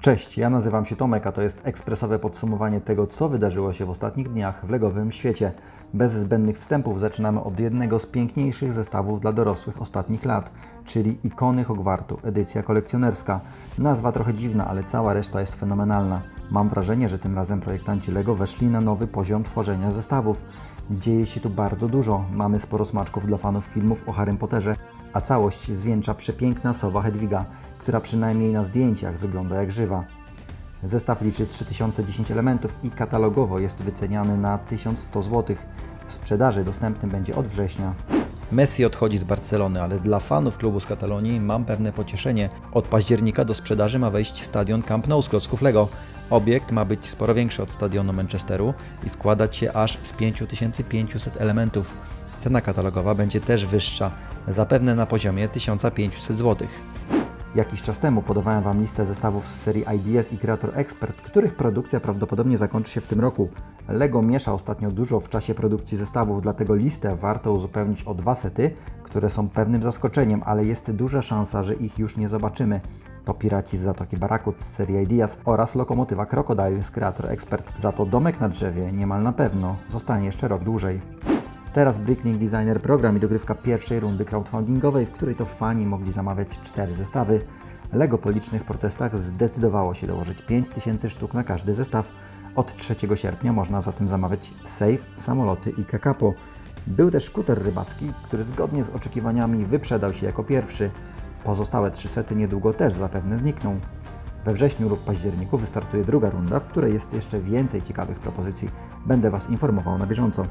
Cześć, ja nazywam się Tomek, a to jest ekspresowe podsumowanie tego, co wydarzyło się w ostatnich dniach w legowym świecie. Bez zbędnych wstępów zaczynamy od jednego z piękniejszych zestawów dla dorosłych ostatnich lat, czyli Ikony Hogwartu, edycja kolekcjonerska. Nazwa trochę dziwna, ale cała reszta jest fenomenalna. Mam wrażenie, że tym razem projektanci LEGO weszli na nowy poziom tworzenia zestawów. Dzieje się tu bardzo dużo, mamy sporo smaczków dla fanów filmów o Harrym Potterze, a całość zwieńcza przepiękna sowa Hedwiga, która przynajmniej na zdjęciach wygląda jak żywa. Zestaw liczy 3010 elementów i katalogowo jest wyceniany na 1100 zł. W sprzedaży dostępny będzie od września. Messi odchodzi z Barcelony, ale dla fanów klubu z Katalonii mam pewne pocieszenie. Od października do sprzedaży ma wejść stadion Camp Nou z klocków Lego. Obiekt ma być sporo większy od stadionu Manchesteru i składać się aż z 5500 elementów. Cena katalogowa będzie też wyższa, zapewne na poziomie 1500 zł. Jakiś czas temu podawałem Wam listę zestawów z serii IDS i Creator Expert, których produkcja prawdopodobnie zakończy się w tym roku. LEGO miesza ostatnio dużo w czasie produkcji zestawów, dlatego listę warto uzupełnić o dwa sety, które są pewnym zaskoczeniem, ale jest duża szansa, że ich już nie zobaczymy. To Piraci z Zatoki Barakut z serii Ideas oraz lokomotywa Crocodile z Creator Expert. Za to domek na drzewie niemal na pewno zostanie jeszcze rok dłużej. Teraz Bricklink Designer program i dogrywka pierwszej rundy crowdfundingowej, w której to fani mogli zamawiać cztery zestawy. Lego po licznych protestach zdecydowało się dołożyć 5000 sztuk na każdy zestaw. Od 3 sierpnia można zatem zamawiać safe, samoloty i kakapo. Był też skuter rybacki, który zgodnie z oczekiwaniami wyprzedał się jako pierwszy. Pozostałe trzy sety niedługo też zapewne znikną. We wrześniu lub październiku wystartuje druga runda, w której jest jeszcze więcej ciekawych propozycji. Będę Was informował na bieżąco.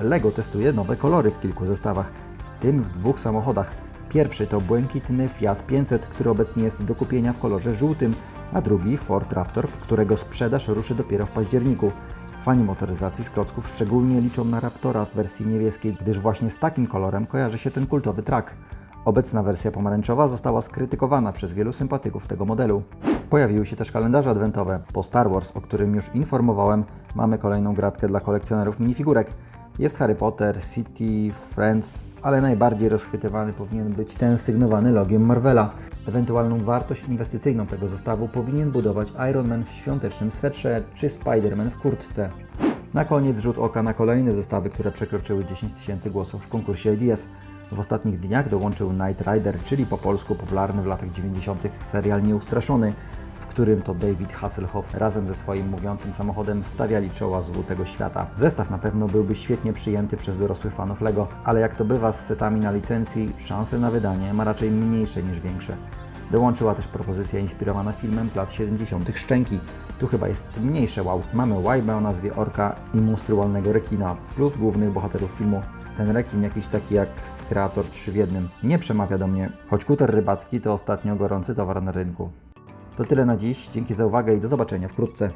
LEGO testuje nowe kolory w kilku zestawach, w tym w dwóch samochodach. Pierwszy to błękitny Fiat 500, który obecnie jest do kupienia w kolorze żółtym, a drugi Ford Raptor, którego sprzedaż ruszy dopiero w październiku. Fani motoryzacji z klocków szczególnie liczą na Raptora w wersji niebieskiej, gdyż właśnie z takim kolorem kojarzy się ten kultowy track. Obecna wersja pomarańczowa została skrytykowana przez wielu sympatyków tego modelu. Pojawiły się też kalendarze adwentowe. Po Star Wars, o którym już informowałem, mamy kolejną gratkę dla kolekcjonerów minifigurek. Jest Harry Potter, City, Friends, ale najbardziej rozchwytywany powinien być ten sygnowany logiem Marvela. Ewentualną wartość inwestycyjną tego zestawu powinien budować Iron Man w świątecznym swetrze czy Spider-Man w kurtce. Na koniec rzut oka na kolejne zestawy, które przekroczyły 10 tysięcy głosów w konkursie IDS. W ostatnich dniach dołączył Knight Rider, czyli po polsku popularny w latach 90. serial Nieustraszony, którym to David Hasselhoff razem ze swoim mówiącym samochodem stawiali czoła złu tego świata. Zestaw na pewno byłby świetnie przyjęty przez dorosłych fanów LEGO, ale jak to bywa z setami na licencji, szanse na wydanie ma raczej mniejsze niż większe. Dołączyła też propozycja inspirowana filmem z lat 70. Szczęki. Tu chyba jest mniejsze wow. Mamy łajbę o nazwie Orka i monstrualnego rekina, plus głównych bohaterów filmu. Ten rekin jakiś taki jak z Kreator 3 w jednym. Nie przemawia do mnie, choć kuter rybacki to ostatnio gorący towar na rynku. To tyle na dziś, dzięki za uwagę i do zobaczenia wkrótce.